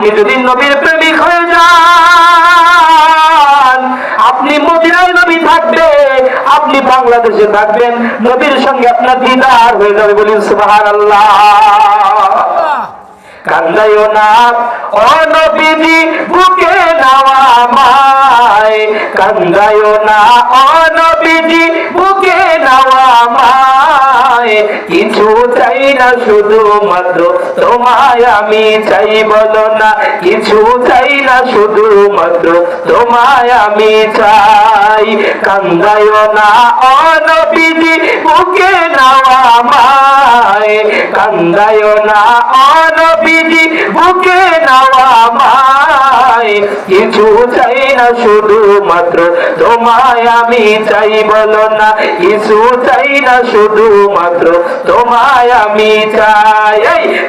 আপনি নবীর প্রেমিক হয়ে যান, আপনি মদিনায় নবী থাকবে, আপনি বাংলাদেশে থাকবেন, নবীর সঙ্গে আপনার দিদার হয়ে যাবে আল্লাহ কান্দাইও না, ও নবীজি, বুকে নাওয়া মায়। কান্দাইও না, ও নবীজি, বুকে চাই না শুধু মাত্র, তোমায় আমি চাই বলো না, কিছু চাই না শুধু মাত্র, তোমায় আমি চাই। কান্দায় না অনবিধি, বুকে নাও মায় কান্দায়ো না অনবিধি, বুকে মায় কিছু চাই না শুধু মাত্র তোমায় আমি চাই বলো না, কিছু চাই না শুধু তোমায় আমি চাই।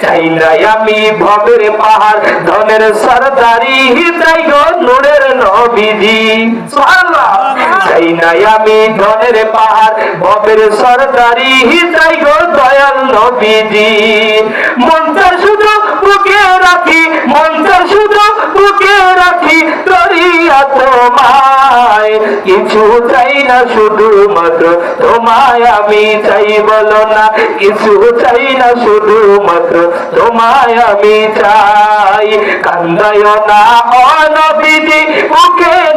চাই না আমি ভবের পাহাড়, ধনের সরদারি চাই গো নূরের নবীজি। চাই না আমি ধনের পাহাড়, ভবের সরদারি চাই গো দয়াল নবীজি। মনটা শুধু তোমায় কিছু চাই না শুধু মাত্র তোমায় আমি চাই, বলো না, কিছু চাই না শুধু মাত্র তোমায় আমি চাই। কান্দায় না অনবিধি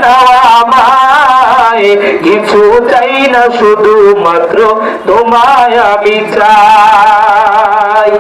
নেওয়া আমায় কিছু চাই না শুধু মাত্র তোমায় আমি চাই।